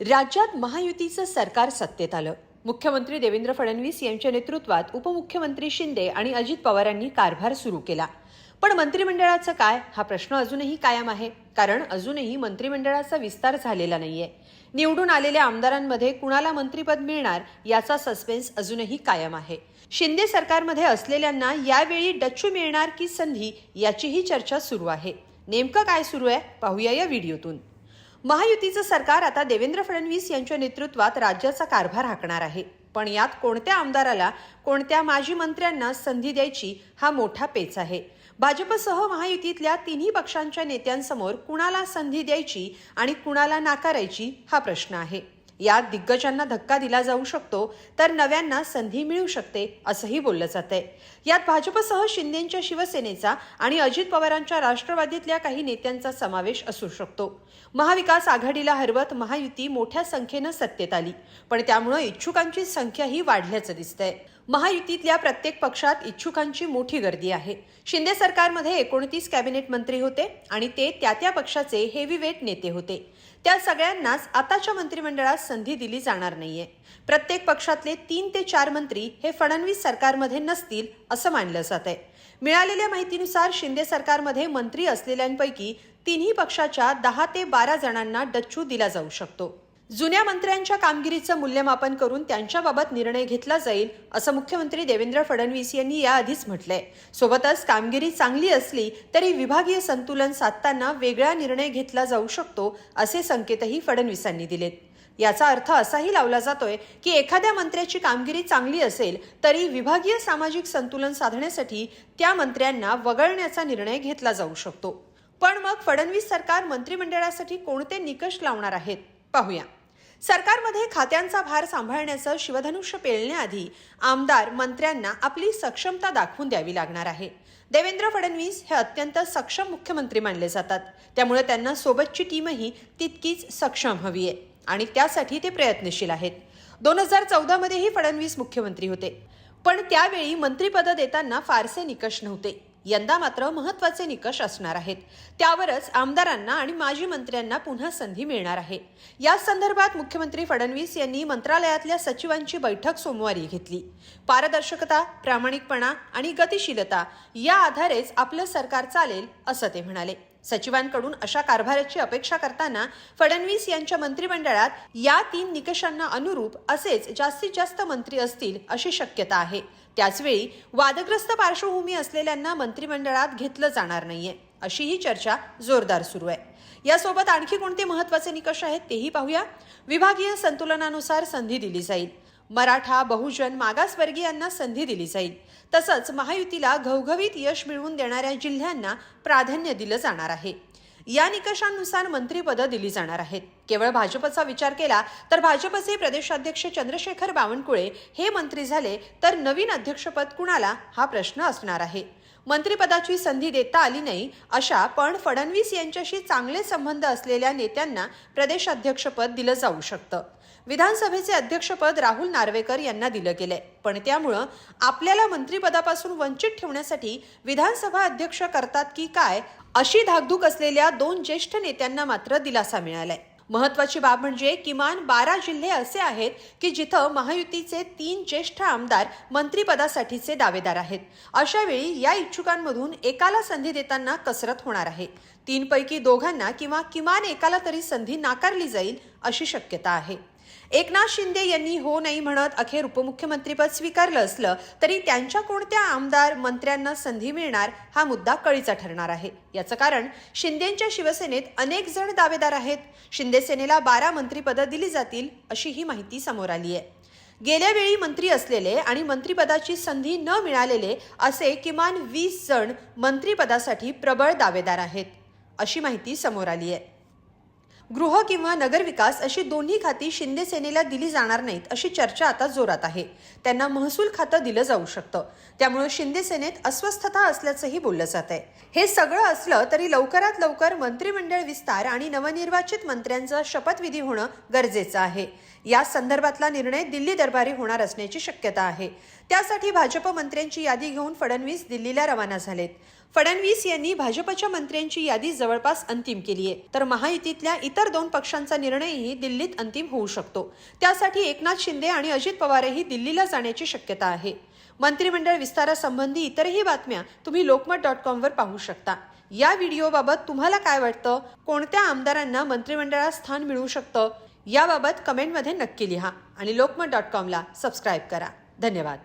राज्यात महायुतीचं सरकार सत्तेत आलं. मुख्यमंत्री देवेंद्र फडणवीस यांच्या नेतृत्वात उपमुख्यमंत्री शिंदे आणि अजित पवारांनी कारभार सुरू केला. पण मंत्रिमंडळाचं काय? हा प्रश्न अजूनही कायम आहे. कारण अजूनही मंत्रिमंडळाचा विस्तार झालेला नाहीये. निवडून आलेल्या आमदारांमध्ये कुणाला मंत्रीपद मिळणार याचा सस्पेन्स अजूनही कायम आहे. शिंदे सरकारमध्ये असलेल्यांना यावेळी डच्चू मिळणार की संधी याचीही चर्चा सुरू आहे. नेमकं काय सुरू आहे? पाहूया या व्हिडिओतून. महायुतीचं सरकार आता देवेंद्र फडणवीस यांच्या नेतृत्वात राज्याचा कारभार हाकणार आहे. पण यात कोणत्या आमदाराला कोणत्या माजी मंत्र्यांना संधी द्यायची हा मोठा पेच आहे. भाजपसह महायुतीतल्या तिन्ही पक्षांच्या नेत्यांसमोर कुणाला संधी द्यायची आणि कुणाला नाकारायची हा प्रश्न आहे. यात दिग्गजांना धक्का दिला जाऊ शकतो तर नव्यांना संधी मिळू शकते असंही बोललं जातंय. यात भाजपसह शिंदेच्या शिवसेनेचा आणि अजित पवारांच्या राष्ट्रवादीतल्या काही नेत्यांचा समावेश असू शकतो. महाविकास आघाडीला हरवत महायुती मोठ्या संख्येनं सत्तेत आली पण त्यामुळं इच्छुकांची संख्याही वाढल्याचं दिसतंय. महायुतीतल्या प्रत्येक पक्षात इच्छुकांची मोठी गर्दी आहे. शिंदे सरकारमध्ये एकोणतीस कॅबिनेट मंत्री होते आणि ते त्या त्या पक्षाचे हेवीवेट नेते होते. त्या सगळ्यांनाच आताच्या मंत्रिमंडळात संधी दिली जाणार नाहीये. प्रत्येक पक्षातले तीन ते चार मंत्री हे फडणवीस सरकारमध्ये नसतील असं मानलं जात आहे मिळालेल्या माहितीनुसार शिंदे सरकारमध्ये मंत्री असलेल्यांपैकी तिन्ही पक्षाच्या दहा ते बारा जणांना डच्चू दिला जाऊ शकतो. जुन्या मंत्र्यांच्या कामगिरीचं मूल्यमापन करून त्यांच्याबाबत निर्णय घेतला जाईल असं मुख्यमंत्री देवेंद्र फडणवीस यांनी याआधीच म्हटलंय. सोबतच कामगिरी चांगली असली तरी विभागीय संतुलन साधताना वेगळा निर्णय घेतला जाऊ शकतो असे संकेतही फडणवीसांनी दिलेत. याचा अर्थ असाही लावला जातोय की एखाद्या मंत्र्याची कामगिरी चांगली असेल तरी विभागीय सामाजिक संतुलन साधण्यासाठी त्या मंत्र्यांना वगळण्याचा निर्णय घेतला जाऊ शकतो. पण मग फडणवीस सरकार मंत्रिमंडळासाठी कोणते निकष लावणार आहेत? पाहूया. सरकारमध्ये खात्यांचा भार सांभाळण्याचं शिवधनुष्य पेलण्याआधी आमदार मंत्र्यांना आपली सक्षमता दाखवून द्यावी लागणार आहे. देवेंद्र फडणवीस हे अत्यंत सक्षम मुख्यमंत्री मानले जातात. त्यामुळे त्यांना सोबतची टीमही तितकीच सक्षम हवी आहे आणि त्यासाठी ते प्रयत्नशील आहेत. दोन हजार चौदामध्येही फडणवीस मुख्यमंत्री होते. पण त्यावेळी मंत्रिपद देताना फारसे निकष नव्हते. यंदा मात्र महत्त्वाचे निकष असणार आहेत. त्यावरच आमदारांना आणि माजी मंत्र्यांना पुन्हा संधी मिळणार आहे. या संदर्भात मुख्यमंत्री फडणवीस यांनी मंत्रालयातल्या सचिवांची बैठक सोमवारी घेतली. पारदर्शकता प्रामाणिकपणा आणि गतिशीलता या आधारेच आपलं सरकार चालेल असं ते म्हणाले. सचिवांकडून अशा कारभाराची अपेक्षा करताना फडणवीस यांच्या मंत्रिमंडळात या तीन निकषांना अनुरूप असेच जास्तीत जास्त मंत्री असतील अशी शक्यता आहे. त्याचवेळी वादग्रस्त पार्श्वभूमी असलेल्यांना मंत्रिमंडळात घेतलं जाणार नाहीये अशीही चर्चा जोरदार सुरू आहे. यासोबत आणखी कोणते महत्त्वाचे निकष आहेत तेही पाहूया. विभागीय संतुलनानुसार संधी दिली जाईल. मराठा बहुजन मागासवर्गीयांना संधी दिली जाईल. तसंच महायुतीला घवघवीत यश मिळवून देणाऱ्या जिल्ह्यांना प्राधान्य दिलं जाणार आहे. या निकषांनुसार मंत्रीपदं दिली जाणार आहेत. केवळ भाजपचा विचार केला तर भाजपचे प्रदेशाध्यक्ष चंद्रशेखर बावनकुळे हे मंत्री झाले तर नवीन अध्यक्षपद कुणाला हा प्रश्न असणार आहे. मंत्रिपदाची संधी देता आली नाही अशा पण फडणवीस यांच्याशी चांगले संबंध असलेल्या नेत्यांना प्रदेशाध्यक्षपद दिलं जाऊ शकतं. विधानसभेचे अध्यक्षपद राहुल नार्वेकर यांना दिलं गेलंय. पण त्यामुळं आपल्याला मंत्रिपदापासून वंचित ठेवण्यासाठी विधानसभा अध्यक्ष करतात की काय अशी धाकधूक असलेल्या दोन ज्येष्ठ नेत्यांना मात्र दिलासा मिळालाय. महत्वाची बाब म्हणजे किमान बारा जिल्हे असे आहेत की जिथं महायुतीचे तीन ज्येष्ठ आमदार मंत्रिपदासाठीचे दावेदार आहेत. अशावेळी या इच्छुकांमधून एकाला संधी देताना कसरत होणार आहे. तीनपैकी दोघांना किंवा किमान एकाला तरी संधी नाकारली जाईल अशी शक्यता आहे. एकनाथ शिंदे यांनी हो नाही म्हणत अखेर उपमुख्यमंत्रीपद स्वीकारलं असलं तरी त्यांच्या कोणत्या आमदार मंत्र्यांना संधी मिळणार हा मुद्दा कळीचा ठरणार आहे. याचं कारण शिंदेच्या शिवसेनेत अनेक जण दावेदार आहेत. शिंदे सेनेला बारा मंत्रीपदं दिली जातील अशी ही माहिती समोर आली आहे. गेल्या वेळी मंत्री असलेले आणि मंत्रिपदाची संधी न मिळालेले असे किमान वीस जण मंत्रिपदासाठी प्रबळ दावेदार आहेत अशी माहिती समोर आली आहे. गृह किंवा नगरविकास अशी दोन्ही खाती शिंदे सेनेला दिली जाणार नाहीत अशी चर्चा आता जोरात आहे. त्यांना महसूल खातं दिलं जाऊ शकतं. त्यामुळे शिंदे सेनेत अस्वस्थता असल्याचंही बोललं जात आहे. हे सगळं असलं तरी लवकरात लवकर मंत्रिमंडळ विस्तार आणि नवनिर्वाचित मंत्र्यांचा शपथविधी होणं गरजेचं आहे. या संदर्भातला निर्णय दिल्ली दरबारी होणार असण्याची शक्यता आहे. त्यासाठी भाजप मंत्र्यांची यादी घेऊन फडणवीस दिल्लीला रवाना झालेत. फडणवीस यांनी भाजपच्या मंत्र्यांची यादी जवळपास अंतिम केली आहे तर महायुतीतल्या इतर दोन पक्षांचा निर्णयही दिल्लीत अंतिम होऊ शकतो. त्यासाठी एकनाथ शिंदे आणि अजित पवारही दिल्लीला जाण्याची शक्यता आहे. मंत्रिमंडळ विस्तारासंबंधी इतरही बातम्या तुम्ही लोकमत डॉट कॉमवर पाहू शकता. या व्हिडिओबाबत तुम्हाला काय वाटतं? कोणत्या आमदारांना मंत्रिमंडळात स्थान मिळू शकतं? याबाबत कमेंटमध्ये नक्की लिहा आणि लोकमत डॉट कॉमला सबस्क्राईब करा. धन्यवाद.